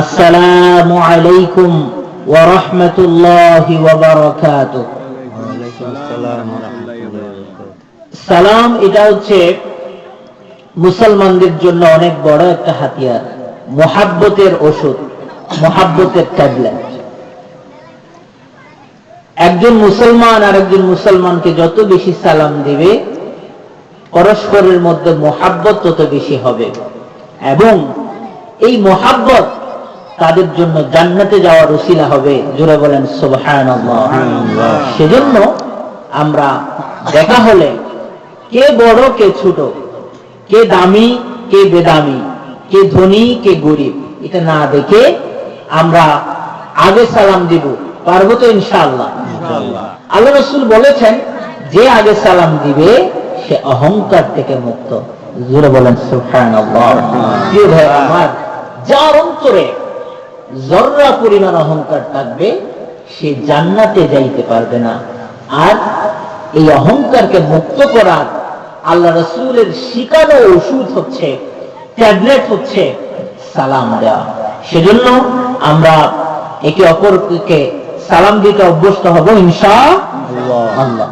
আসসালামু আলাইকুম ওয়া রাহমাতুল্লাহি ওয়া বারাকাতুহু। সালাম, এটা হচ্ছে মুসলমানদের জন্য অনেক বড় একটা হাতিয়ার, মোহাব্বতের ওষুধ, মোহাব্বতের ট্যাবলেট একজন মুসলমান আর একজন মুসলমানকে যত বেশি সালাম দিবে, পরস্পরের মধ্যে মোহাব্বত তত বেশি হবে এবং এই মোহাব্বত তাদের জন্য জান্নাতে যাওয়ার উসিলা হবে। জোরে বলেন সুবহানাল্লাহ। সেজন্য আমরা দেখা হলে কে বড় কে ছোট কে দামি কে বেদামি কে ধনী কে গরিব এটা না দেখে আমরা আগে সালাম দিব পারব তো ইনশাআল্লাহ। আল্লাহ রসুল বলেছেন যে আগে সালাম দিবে সে অহংকার থেকে মুক্ত। জোরে বলেন প্রিয় আমার যার অন্তরে জর্রা পরিমাণ অহংকার থাকবে, সে জান্নাতে যাইতে পারবে না। আর এই অহংকারকে মুক্ত করার আল্লাহ রসুলের শিকানো ওষুধ হচ্ছে, ট্যাবলেট হচ্ছে, সালাম দেওয়া। সেজন্য আমরা একে অপরকে সালাম দিতে অভ্যস্ত হব, ইনশা আল্লাহ।